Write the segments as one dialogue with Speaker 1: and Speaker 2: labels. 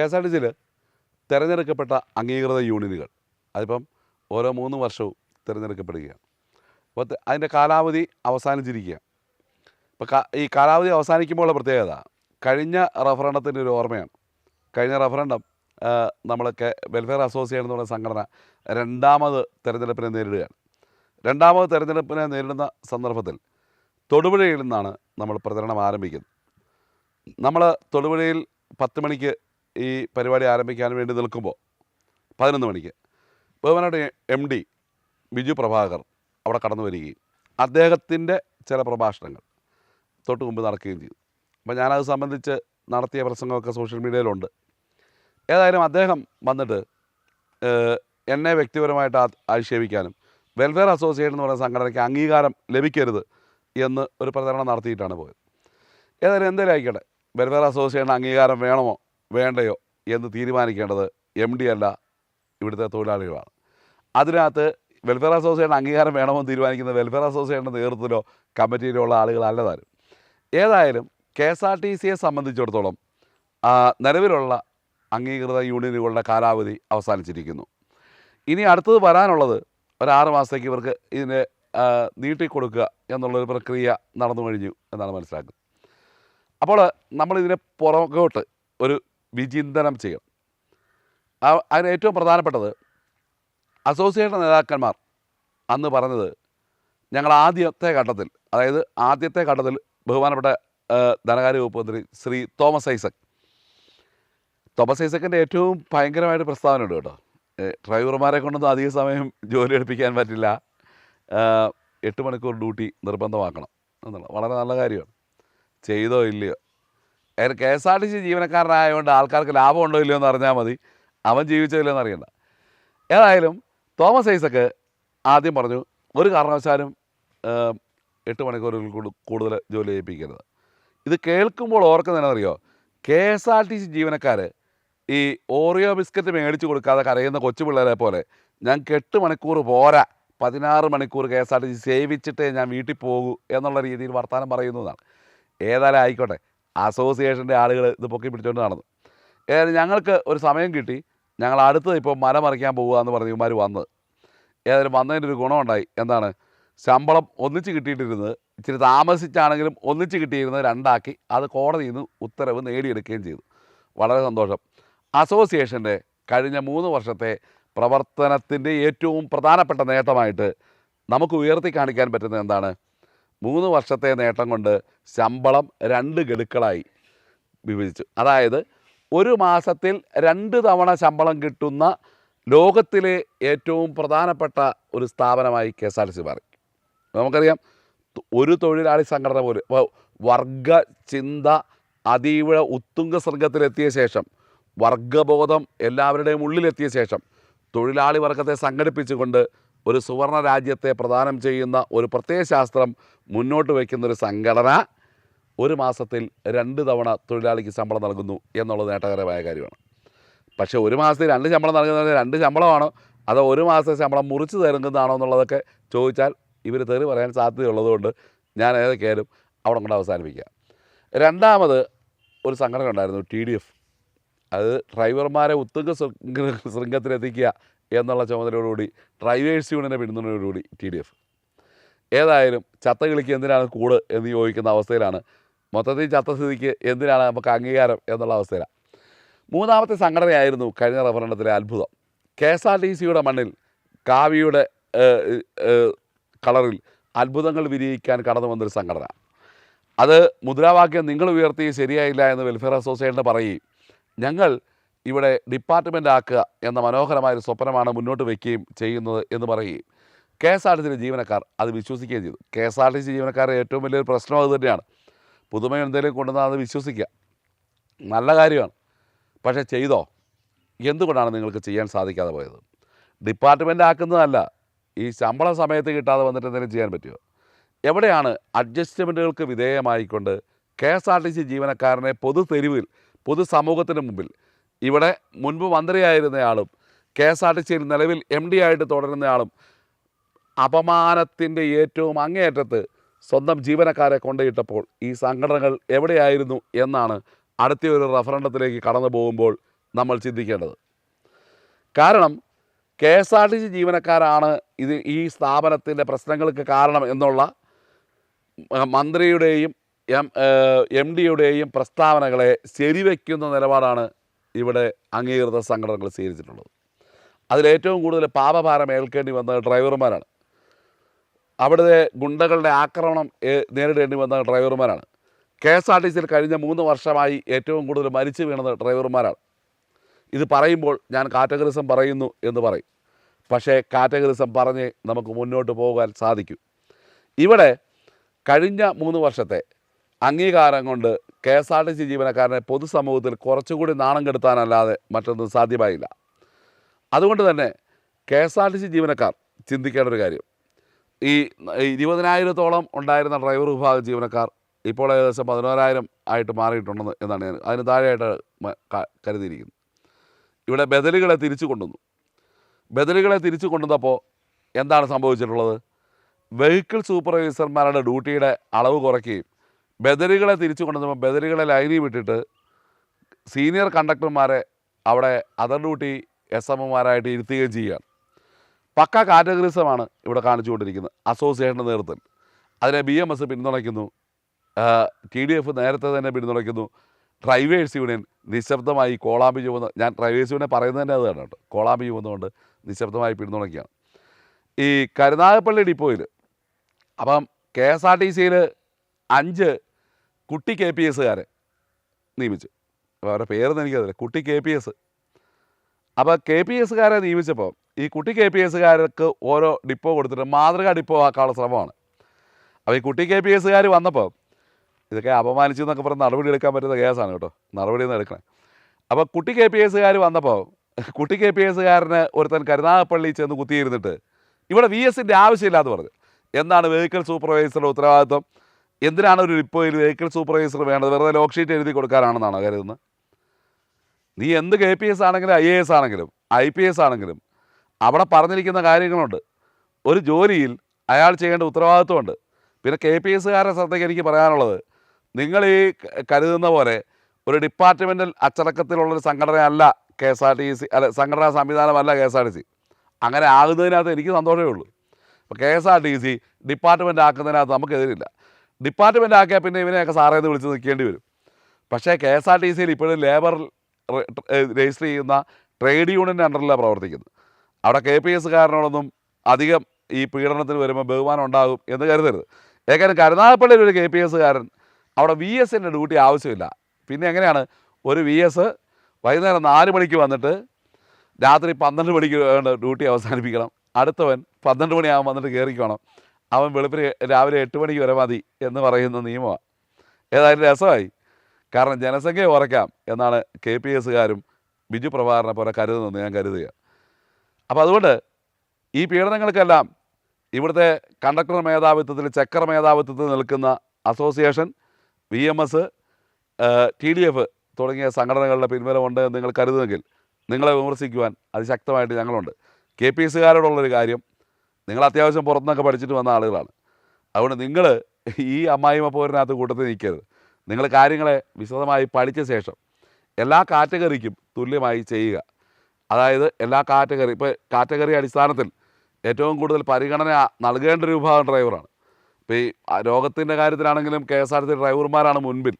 Speaker 1: K S R T സിയിൽ തിരഞ്ഞെടുക്കപ്പെട്ട അംഗീകൃത യൂണിയനുകൾ. അതിപ്പം ഓരോ മൂന്ന് വർഷവും തിരഞ്ഞെടുക്കപ്പെടുകയാണ്. അപ്പോൾ അതിന്റെ കാലാവധി അവസാനിച്ചിരിക്കുകയാണ്. ഇപ്പോൾ ഈ കാലാവധി അവസാനിക്കുമ്പോഴുള്ള പ്രത്യേകത കഴിഞ്ഞ റഫറണ്ടത്തിന്റെ ഒരു ഓർമ്മയാണ്. കഴിഞ്ഞ റഫറണ്ടം നമ്മളൊക്കെ വെൽഫെയർ അസോസിയേഷൻ എന്ന് പറയുന്ന സംഘടന രണ്ടാമത് തിരഞ്ഞെടുപ്പിനെ നേരിടുകയാണ്. രണ്ടാമത് തിരഞ്ഞെടുപ്പിനെ നേരിടുന്ന സന്ദർഭത്തിൽ തൊടുപുഴയിൽ നിന്നാണ് നമ്മൾ പ്രചരണം ആരംഭിക്കുന്നത്. നമ്മൾ തൊടുപുഴയിൽ പത്ത് മണിക്ക് ഈ പരിപാടി ആരംഭിക്കാൻ വേണ്ടി നിൽക്കുമ്പോൾ പതിനൊന്ന് മണിക്ക് ബഹുമാനയുടെ എം ഡി ബിജു പ്രഭാകർ അവിടെ കടന്നു വരികയും അദ്ദേഹത്തിന്റെ ചില പ്രഭാഷണങ്ങൾ തൊട്ട് മുമ്പ് നടക്കുകയും ചെയ്തു. അപ്പോൾ ഞാനത് സംബന്ധിച്ച് നടത്തിയ പ്രസംഗമൊക്കെ സോഷ്യൽ മീഡിയയിലുണ്ട്. ഏതായാലും അദ്ദേഹം വന്നിട്ട് എന്നെ വ്യക്തിപരമായിട്ട് ആക്ഷേപിക്കാനും വെൽഫെയർ അസോസിയേഷൻ എന്ന് പറയുന്ന സംഘടനയ്ക്ക് അംഗീകാരം ലഭിക്കരുത് എന്ന് ഒരു പ്രചരണം നടത്തിയിട്ടാണ് പോയത്. ഏതായാലും എന്തായാലും ആയിക്കോട്ടെ. വെൽഫെയർ അസോസിയേഷൻ അംഗീകാരം വേണമോ? വേണ്ടയോ എന്ന് തീരുമാനിക്കേണ്ടത് എം ഡി അല്ല ഇവിടുത്തെ തൊഴിലാളികളാണ്. അതിനകത്ത് വെൽഫെയർ അസോസിയേഷൻ അംഗീകാരം വേണമെന്ന് തീരുമാനിക്കുന്ന വെൽഫെയർ അസോസിയേഷന്റെ നേതൃത്വത്തിലോ കമ്മിറ്റിയിലോ ഉള്ള ആളുകളല്ല താനും. ഏതായാലും കെ എസ് ആർ ടി സിയെ സംബന്ധിച്ചിടത്തോളം നിലവിലുള്ള അംഗീകൃത യൂണിയനുകളുടെ കാലാവധി അവസാനിച്ചിരിക്കുന്നു. ഇനി അടുത്തത് വരാനുള്ളത് ഒരു ആറ് മാസത്തേക്ക് ഇവർക്ക് ഇതിനെ നീട്ടിക്കൊടുക്കുക എന്നുള്ളൊരു പ്രക്രിയ നടന്നു കഴിഞ്ഞു എന്നാണ് മനസ്സിലാക്കുന്നത്. അപ്പോൾ നമ്മളിതിനെ പുറകോട്ട് ഒരു വിചിന്തനം ചെയ്യണം. അതിന് ഏറ്റവും പ്രധാനപ്പെട്ടത് അസോസിയേഷൻ നേതാക്കന്മാർ അന്ന് പറഞ്ഞത് ഞങ്ങൾ ആദ്യത്തെ ഘട്ടത്തിൽ അതായത് ആദ്യത്തെ ഘട്ടത്തിൽ ബഹുമാനപ്പെട്ട ധനകാര്യ വകുപ്പ് മന്ത്രി ശ്രീ തോമസ് ഐസക്. തോമസ് ഐസക്കിന്റെ ഏറ്റവും ഭയങ്കരമായിട്ട് പ്രസ്താവന ഉണ്ട് കേട്ടോ. ഡ്രൈവർമാരെ കൊണ്ടൊന്നും അധിക സമയം ജോലി എടുപ്പിക്കാൻ പറ്റില്ല. എട്ട് മണിക്കൂർ ഡ്യൂട്ടി നിർബന്ധമാക്കണം. എന്നുള്ളത് വളരെ നല്ല കാര്യമാണ്. ചെയ്തോ ഇല്ലയോ? K S R T C ജീവനക്കാരനായതുകൊണ്ട് ആൾക്കാർക്ക് ലാഭം ഉണ്ടോ ഇല്ലയോ എന്ന് അറിഞ്ഞാൽ മതി. അവൻ ജീവിച്ചതില്ലെന്ന് അറിയണ്ട. ഏതായാലും തോമസ് ഐസക്ക് ആദ്യം പറഞ്ഞു ഒരു കാരണവശാലും എട്ട് മണിക്കൂറിൽ കൂടു- കൂടുതൽ ജോലി ചെയ്യിപ്പിക്കരുത്. ഇത് കേൾക്കുമ്പോൾ ഓർക്കുന്നതെന്നറിയോ K S R T C ജീവനക്കാർ ഈ ഓറിയോ ബിസ്ക്കറ്റ് മേടിച്ച് കൊടുക്കാതെ കരയുന്ന കൊച്ചു പിള്ളേരെ പോലെ ഞങ്ങൾക്ക് എട്ട് മണിക്കൂർ പോരാ. പതിനാറ് മണിക്കൂർ K S R T C സേവിച്ചിട്ടേ ഞാൻ വീട്ടിൽ പോകൂ എന്നുള്ള രീതിയിൽ വർത്തമാനം പറയുന്നതാണ്. ഏതായാലും ആയിക്കോട്ടെ. അസോസിയേഷന്റെ ആളുകൾ ഇത് പൊക്കി പിടിച്ചുകൊണ്ട് നടന്നു. ഏതായാലും ഞങ്ങൾക്ക് ഒരു സമയം കിട്ടി. ഞങ്ങൾ അടുത്തത് ഇപ്പോൾ മല മറിക്കാൻ പോകുക എന്ന് പറഞ്ഞ് ഇവന്മാർ വന്നത്. ഏതായാലും വന്നതിന്റെ ഒരു ഗുണമുണ്ടായി. എന്താണ്? ശമ്പളം ഒന്നിച്ച് കിട്ടിയിട്ടിരുന്നത് ഇച്ചിരി താമസിച്ചാണെങ്കിലും ഒന്നിച്ച് കിട്ടിയിരുന്നത് രണ്ടാക്കി. അത് കോടതിയിൽ നിന്ന് ഉത്തരവ് നേടിയെടുക്കുകയും ചെയ്തു. വളരെ സന്തോഷം. അസോസിയേഷന്റെ കഴിഞ്ഞ മൂന്ന് വർഷത്തെ പ്രവർത്തനത്തിന്റെ ഏറ്റവും പ്രധാനപ്പെട്ട നേട്ടമായിട്ട് നമുക്ക് ഉയർത്തി കാണിക്കാൻ പറ്റുന്നത് എന്താണ്? മൂന്ന് വർഷത്തെ നേട്ടം കൊണ്ട് ശമ്പളം രണ്ട് ഗഡുക്കളായി വിഭജിച്ചു. അതായത് ഒരു മാസത്തിൽ രണ്ട് തവണ ശമ്പളം കിട്ടുന്ന ലോകത്തിലെ ഏറ്റവും പ്രധാനപ്പെട്ട ഒരു സ്ഥാപനമായി K S R T C മാറി. നമുക്കറിയാം ഒരു തൊഴിലാളി സംഘടന പോലും വർഗ ചിന്ത അതീവ ഉത്തുംഗ ശൃംഗത്തിലെത്തിയ ശേഷം വർഗബോധം എല്ലാവരുടെയും ഉള്ളിലെത്തിയ ശേഷം തൊഴിലാളി വർഗത്തെ സംഘടിപ്പിച്ചുകൊണ്ട് ഒരു സുവർണ രാജ്യത്തെ പ്രദാനം ചെയ്യുന്ന ഒരു പ്രത്യയശാസ്ത്രം മുന്നോട്ട് വയ്ക്കുന്ന ഒരു സംഘടന ഒരു മാസത്തിൽ രണ്ട് തവണ തൊഴിലാളിക്ക് ശമ്പളം നൽകുന്നു എന്നുള്ളത് നേട്ടകരമായ കാര്യമാണ്. പക്ഷേ ഒരു മാസത്തിൽ രണ്ട് ശമ്പളം നൽകുന്നത് രണ്ട് ശമ്പളമാണോ? അതോ ഒരു മാസത്തെ ശമ്പളം മുറിച്ച് തരുന്നതാണോ എന്നുള്ളതൊക്കെ ചോദിച്ചാൽ ഇവർ തെറി പറയാൻ സാധ്യതയുള്ളതുകൊണ്ട് ഞാൻ ഏതൊക്കെയായാലും അവിടെ കൊണ്ട് അവസാനിപ്പിക്കാം. രണ്ടാമത് ഒരു സംഘടന ഉണ്ടായിരുന്നു ടി ഡി എഫ്. അത് ഡ്രൈവർമാരെ ഉത്തുങ്ക ശൃംഖ- ശൃംഖത്തിലെത്തിക്കുക എന്നുള്ള ചുമതലയോടുകൂടി ഡ്രൈവേഴ്സ് യൂണിയനെ പിന്തുണയോടുകൂടി ടി ഡി എഫ് ഏതായാലും ചത്ത കിളിക്ക് എന്തിനാണ് കൂട് എന്ന് ചോദിക്കുന്ന അവസ്ഥയിലാണ്. മൊത്തത്തിൽ ചത്ത സ്ഥിതിക്ക് എന്തിനാണ് നമുക്ക് അംഗീകാരം എന്നുള്ള അവസ്ഥയിലാണ് മൂന്നാമത്തെ സംഘടനയായിരുന്നു കഴിഞ്ഞ റഫറണ്ടത്തിലെ അത്ഭുതം. കെ എസ് ആർ ടി സിയുടെ മണ്ണിൽ കാവിയുടെ കളറിൽ അത്ഭുതങ്ങൾ വിരിയിക്കാൻ കടന്നു വന്നൊരു സംഘടന. അത് മുദ്രാവാക്യം നിങ്ങൾ ഉയർത്തി ശരിയായില്ല എന്ന് വെൽഫെയർ അസോസിയേഷൻ പറയുകയും ഞങ്ങൾ ഇവിടെ ഡിപ്പാർട്ട്മെന്റ് ആക്കുക എന്ന മനോഹരമായ ഒരു സ്വപ്നമാണ് മുന്നോട്ട് വയ്ക്കുകയും ചെയ്യുന്നത് എന്ന് പറയുകയും കെ എസ് ആർ ടി സിയിലെ ജീവനക്കാർ അത് വിശ്വസിക്കുകയും ചെയ്തു. K S R T C ജീവനക്കാരുടെ ഏറ്റവും വലിയൊരു പ്രശ്നം അത് തന്നെയാണ്. പുതുമ എന്തെങ്കിലും കൊണ്ടുവന്നാൽ അത് വിശ്വസിക്കുക. നല്ല കാര്യമാണ്. പക്ഷേ ചെയ്തോ? എന്തുകൊണ്ടാണ് നിങ്ങൾക്ക് ചെയ്യാൻ സാധിക്കാതെ പോയത്? ഡിപ്പാർട്ട്മെന്റ് ആക്കുന്നതല്ല ഈ ശമ്പള സമയത്ത് കിട്ടാതെ വന്നിട്ട് എന്തെങ്കിലും ചെയ്യാൻ പറ്റുമോ? എവിടെയാണ് അഡ്ജസ്റ്റ്മെന്റുകൾക്ക് വിധേയമായിക്കൊണ്ട് K S R T C ജീവനക്കാരനെ പൊതു തെരുവിൽ പൊതുസമൂഹത്തിന് മുമ്പിൽ ഇവിടെ മുൻപ് മന്ത്രിയായിരുന്നയാളും കെ എസ് ആർ ടി സിയിൽ നിലവിൽ എം ഡി ആയിട്ട് തുടരുന്നയാളും അപമാനത്തിന്റെ ഏറ്റവും അങ്ങേയറ്റത്ത് സ്വന്തം ജീവനക്കാരെ കൊണ്ടുപോയിട്ടപ്പോൾ ഈ സംഘടനകൾ എവിടെയായിരുന്നു എന്നാണ് അടുത്ത ഒരു റഫറണ്ടത്തിലേക്ക് കടന്നു പോകുമ്പോൾ നമ്മൾ ചിന്തിക്കേണ്ടത്. കാരണം K S R T C ജീവനക്കാരാണ് ഇത് ഈ സ്ഥാപനത്തിന്റെ പ്രശ്നങ്ങൾക്ക് കാരണം എന്നുള്ള മന്ത്രിയുടെയും എം എം ഡിയുടെയും പ്രസ്താവനകളെ ശരിവെക്കുന്ന നിലപാടാണ് ഇവിടെ അംഗീകൃത സംഘടനകൾ സ്വീകരിച്ചിട്ടുള്ളത്. അതിലേറ്റവും കൂടുതൽ പാപഭാരം ഏൽക്കേണ്ടി വന്നത് ഡ്രൈവർമാരാണ്. അവിടുത്തെ ഗുണ്ടകളുടെ ആക്രമണം നേരിടേണ്ടി വന്ന ഡ്രൈവർമാരാണ്. കെ എസ് ആർ ടി സിയിൽ കഴിഞ്ഞ മൂന്ന് വർഷമായി ഏറ്റവും കൂടുതൽ മരിച്ചു വീണത് ഡ്രൈവർമാരാണ്. ഇത് പറയുമ്പോൾ ഞാൻ കാറ്റഗറിസം പറയുന്നു എന്ന് പറയും. പക്ഷേ കാറ്റഗറിസം പറഞ്ഞ് നമുക്ക് മുന്നോട്ട് പോകാൻ സാധിക്കും. ഇവിടെ കഴിഞ്ഞ മൂന്ന് വർഷത്തെ അംഗീകാരം കൊണ്ട് K S R T C ജീവനക്കാരനെ പൊതുസമൂഹത്തിൽ കുറച്ചുകൂടി നാണം കെടുത്താനല്ലാതെ മറ്റൊന്നും സാധ്യമായില്ല. അതുകൊണ്ട് തന്നെ K S R T C ജീവനക്കാർ ചിന്തിക്കേണ്ട ഒരു കാര്യം. ഈ ഇരുപതിനായിരത്തോളം ഉണ്ടായിരുന്ന ഡ്രൈവർ വിഭാഗ ജീവനക്കാർ ഇപ്പോൾ ഏകദേശം പതിനോരായിരം ആയിട്ട് മാറിയിട്ടുണ്ടെന്ന് എന്നാണ് ഞാൻ അതിന് താഴെയായിട്ട് കരുതിയിരിക്കുന്നത് ഇവിടെ ബദലുകളെ തിരിച്ചു കൊണ്ടുവന്നു. ബദലുകളെ തിരിച്ചു കൊണ്ടുവന്നപ്പോൾ എന്താണ് സംഭവിച്ചിട്ടുള്ളത്? വെഹിക്കിൾ സൂപ്പർവൈസർമാരുടെ ഡ്യൂട്ടിയുടെ അളവ് കുറയ്ക്കുകയും ബദലുകളെ തിരിച്ചു കൊണ്ടുവന്നപ്പോൾ ബദലുകളെ ലൈനിൽ വിട്ടിട്ട് സീനിയർ കണ്ടക്ടർമാരെ അവിടെ അതർ ഡ്യൂട്ടി എസ് എമ്മുമാരായിട്ട് ഇരുത്തുകയും ചെയ്യുകയാണ്. പക്ക കാറ്റഗറിസമാണ് ഇവിടെ കാണിച്ചുകൊണ്ടിരിക്കുന്നത് അസോസിയേഷന്റെ നേതൃത്വത്തിൽ അതിനെ ബി എം എസ് പിന്തുണയ്ക്കുന്നു ടി ഡി എഫ് നേരത്തെ തന്നെ പിന്തുണയ്ക്കുന്നു. ഡ്രൈവേഴ്സ് യൂണിയൻ നിശബ്ദമായി കോളാമ്പി ചുവന്ന് ഞാൻ ഡ്രൈവേഴ്സ് യൂണിയൻ പറയുന്നത് തന്നെ അതാണ് കേട്ടോ. കോളാമ്പി ചുവന്നുകൊണ്ട് നിശബ്ദമായി പിന്തുണയ്ക്കുകയാണ്. ഈ കരുനാഗപ്പള്ളി ഡിപ്പോയിൽ അപ്പം കെ എസ് ആർ ടി സിയിൽ അഞ്ച് കുട്ടി കെ പി എസ്സുകാരെ നിയമിച്ചു. അപ്പോൾ അവരുടെ പേരൊന്നും എനിക്കറിയില്ല. കുട്ടി കെ പി എസ്. അപ്പോൾ കെ പി എസ്സുകാരെ നിയമിച്ചപ്പോൾ ഈ കുട്ടി കെ പി എസ്സുകാർക്ക് ഓരോ ഡിപ്പോ കൊടുത്തിട്ട് മാതൃകാ ഡിപ്പോ ആക്കാനുള്ള ശ്രമമാണ്. അപ്പോൾ ഈ കുട്ടി കെ പി എസ്സുകാർ വന്നപ്പോൾ ഇതൊക്കെ അപമാനിച്ചു എന്നൊക്കെ പറഞ്ഞ് നടപടി എടുക്കാൻ പറ്റുന്ന കേസാണ് കേട്ടോ. നടപടി ഒന്നും എടുക്കണേ. അപ്പോൾ കുട്ടി കെ പി എസ്സുകാർ വന്നപ്പോൾ കുട്ടി കെ പി എസ്സുകാരന് ഒരുത്തൻ കരുനാഗപ്പള്ളി ചെന്ന് കുത്തിയിരുന്നിട്ട് ഇവിടെ വി എസിന്റെ ആവശ്യമില്ലാന്ന് പറഞ്ഞു. എന്താണ് വെഹിക്കിൾ സൂപ്പർവൈസറുടെ ഉത്തരവാദിത്വം? എന്തിനാണ് ഒരു ഡിപ്പോയിൽ വെഹിക്കിൾ സൂപ്പർവൈസർ വേണ്ടത്? വെറുതെ ലോക്ക് ഷീറ്റ് എഴുതി കൊടുക്കാനാണെന്നാണ് കരുതുന്നത്? നീ എന്ത് കെ പി എസ് ആണെങ്കിലും ഐ എ എസ് ആണെങ്കിലും ഐ പി എസ് ആണെങ്കിലും അവിടെ പറഞ്ഞിരിക്കുന്ന കാര്യങ്ങളുണ്ട്. ഒരു ജോലിയിൽ അയാൾ ചെയ്യേണ്ട ഉത്തരവാദിത്വമുണ്ട്. പിന്നെ കെ പി എസ്സുകാരുടെ ശ്രദ്ധയ്ക്ക് എനിക്ക് പറയാനുള്ളത് നിങ്ങൾ ഈ കരുതുന്ന പോലെ ഒരു ഡിപ്പാർട്ട്മെന്റൽ അച്ചടക്കത്തിലുള്ളൊരു സംഘടനയല്ല K S R T C അല്ല സംഘടനാ സംവിധാനമല്ല K S R T C അങ്ങനെ ആകുന്നതിനകത്ത് എനിക്ക് സന്തോഷമേ ഉള്ളൂ. അപ്പോൾ K S R T C department ആക്കുന്നതിനകത്ത് നമുക്കെതിരില്ല. ഡിപ്പാർട്ട്മെന്റ് ആക്കിയാൽ പിന്നെ ഇവനെയൊക്കെ സാറേ എന്ന് വിളിച്ച് നിൽക്കേണ്ടി വരും. പക്ഷേ കെ എസ് ആർ ടി സിയിൽ ഇപ്പോഴും ലേബർ രജിസ്റ്റർ ചെയ്യുന്ന ട്രേഡ് യൂണിയന്റെ അണ്ടറിലാണ് പ്രവർത്തിക്കുന്നത്. അവിടെ കെ പി എസ്സുകാരനോടൊന്നും അധികം ഈ പീഡനത്തിന് വരുമ്പോൾ ബഹുമാനം ഉണ്ടാകും എന്ന് കരുതരുത്. ഏകാനും കരുനാഗപ്പള്ളിയിൽ ഒരു കെ പി എസ്സുകാരൻ അവിടെ വി എസിന്റെ ഡ്യൂട്ടി ആവശ്യമില്ല. പിന്നെ എങ്ങനെയാണ്? ഒരു വി എസ് വൈകുന്നേരം നാല് മണിക്ക് വന്നിട്ട് രാത്രി പന്ത്രണ്ട് മണിക്ക് ഡ്യൂട്ടി അവസാനിപ്പിക്കണം. അടുത്തവൻ പന്ത്രണ്ട് മണിയാകുമ്പോൾ വന്നിട്ട് കയറിക്കണം അവൻ വെളുപ്പിന് രാവിലെ എട്ട് മണിക്ക് വരെ മതി എന്ന് പറയുന്ന നിയമമാണ് ഏതായാലും രസമായി. കാരണം ജനസംഖ്യ കുറയ്ക്കാം എന്നാണ് കെ പി എസുകാരും ബിജു പ്രഭാകരനെ പോലെ കരുതുന്നത് ഞാൻ കരുതുക. അപ്പോൾ അതുകൊണ്ട് ഈ പീഡനങ്ങൾക്കെല്ലാം ഇവിടുത്തെ കണ്ടക്ടർ മേധാവിത്വത്തിൽ ചക്കർ മേധാവിത്വത്തിൽ നിൽക്കുന്ന association V M S T D F തുടങ്ങിയ സംഘടനകളുടെ പിൻബലമുണ്ട് എന്ന് നിങ്ങൾ കരുതുമെങ്കിൽ നിങ്ങളെ വിമർശിക്കുവാൻ അതിശക്തമായിട്ട് ഞങ്ങളുണ്ട്. കെ പി എസുകാരോടുള്ളൊരു കാര്യം നിങ്ങൾ അത്യാവശ്യം പുറത്തുനിന്നൊക്കെ പഠിച്ചിട്ട് വന്ന ആളുകളാണ്. അതുകൊണ്ട് നിങ്ങൾ ഈ അമ്മായിമ പോരിനകത്ത് കൂട്ടത്തിൽ നിൽക്കരുത്. നിങ്ങൾ കാര്യങ്ങളെ വിശദമായി പഠിച്ച ശേഷം എല്ലാ കാറ്റഗറിക്കും തുല്യമായി ചെയ്യുക. അതായത് എല്ലാ കാറ്റഗറി ഇപ്പോൾ കാറ്റഗറി അടിസ്ഥാനത്തിൽ ഏറ്റവും കൂടുതൽ പരിഗണന നൽകേണ്ട ഒരു വിഭാഗം ഡ്രൈവറാണ്. ഇപ്പോൾ ഈ രോഗത്തിന്റെ കാര്യത്തിലാണെങ്കിലും കെ എസ് ആർ ടി ഡ്രൈവർമാരാണ് മുൻപിൽ.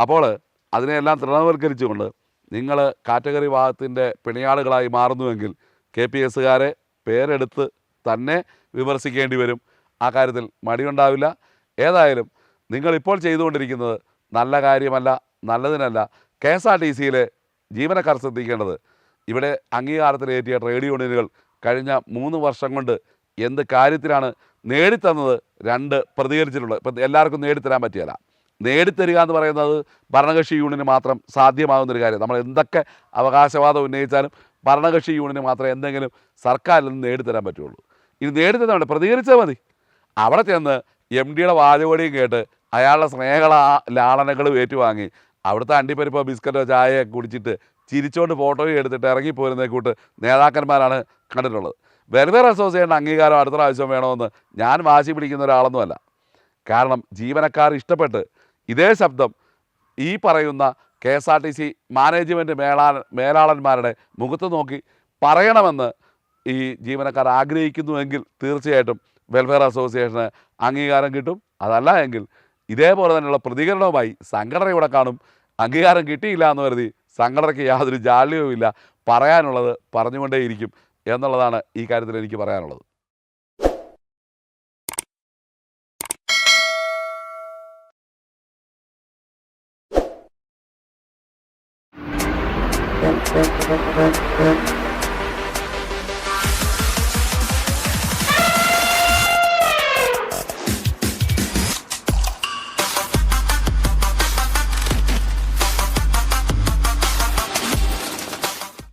Speaker 1: അപ്പോൾ അതിനെയെല്ലാം തൃണവൽക്കരിച്ചുകൊണ്ട് നിങ്ങൾ കാറ്റഗറി വിഭാഗത്തിന്റെ പിണിയാളുകളായി മാറുന്നുവെങ്കിൽ കെ പി എസ്സുകാരെ പേരെടുത്ത് തന്നെ വിമർശിക്കേണ്ടി വരും. ആ കാര്യത്തിൽ മടിയുണ്ടാവില്ല. ഏതായാലും നിങ്ങളിപ്പോൾ ചെയ്തുകൊണ്ടിരിക്കുന്നത് നല്ല കാര്യമല്ല നല്ലതിനല്ല. കെ എസ് ആർ ടി സിയിലെ ജീവനക്കാർ ശ്രദ്ധിക്കേണ്ടത്. ഇവിടെ അംഗീകാരത്തിലേറ്റിയ ട്രേഡ് യൂണിയനുകൾ കഴിഞ്ഞ മൂന്ന് വർഷം കൊണ്ട് എന്ത് കാര്യത്തിലാണ് നേടിത്തന്നത് രണ്ട് പ്രതികരിച്ചിട്ടുള്ളത്. ഇപ്പം എല്ലാവർക്കും നേടിത്തരാൻ പറ്റിയല്ല. നേടിത്തരിക എന്ന് പറയുന്നത് ഭരണകക്ഷി യൂണിയന് മാത്രം സാധ്യമാകുന്നൊരു കാര്യം. നമ്മൾ എന്തൊക്കെ അവകാശവാദം ഉന്നയിച്ചാലും ഭരണകക്ഷി യൂണിയന് മാത്രമേ എന്തെങ്കിലും സർക്കാരിൽ നിന്ന് നേടിത്തരാൻ പറ്റുള്ളൂ. ഇത് നേടിത്തരാൻ പ്രതികരിച്ചാൽ മതി. അവിടെ ചെന്ന് എം ഡിയുടെ വാചകോടിയും കേട്ട് അയാളുടെ സ്നേഹള ലാളനകളും ഏറ്റുവാങ്ങി. അവിടുത്തെ അണ്ടിപ്പരിപ്പോ ബിസ്ക്കറ്റോ ചായയൊക്കെ കുടിച്ചിട്ട് ചിരിച്ചോണ്ട് ഫോട്ടോയും എടുത്തിട്ട് ഇറങ്ങിപ്പോരുന്ന കൂട്ട് നേതാക്കന്മാരാണ് കണ്ടിട്ടുള്ളത്. വെൽഫെയർ അസോസിയേഷൻ അംഗീകാരം അടുത്ത പ്രാവശ്യം വേണമെന്ന് ഞാൻ വാശി പിടിക്കുന്ന ഒരാളൊന്നുമല്ല കാരണം ജീവനക്കാർ ഇഷ്ടപ്പെട്ട് ഇതേ ശബ്ദം ഈ പറയുന്ന K S R T C management മേലാ മേലാളന്മാരുടെ മുഖത്ത് നോക്കി പറയണമെന്ന് ഈ ജീവനക്കാർ ആഗ്രഹിക്കുന്നുവെങ്കിൽ തീർച്ചയായിട്ടും വെൽഫെയർ അസോസിയേഷന് അംഗീകാരം കിട്ടും. അതല്ല എങ്കിൽ ഇതേപോലെ തന്നെയുള്ള പ്രതികരണവുമായി സംഘടന ഇവിടെ കാണും. അംഗീകാരം കിട്ടിയില്ല എന്ന് കരുതി സംഘടനയ്ക്ക് യാതൊരു ജാള്യവുമില്ല പറയാനുള്ളത് പറഞ്ഞുകൊണ്ടേയിരിക്കും എന്നുള്ളതാണ് ഈ കാര്യത്തിൽ എനിക്ക് പറയാനുള്ളത്. Thank you.